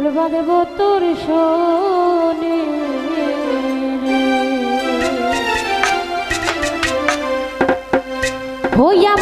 করবা দেব তোর শোনে হইয়া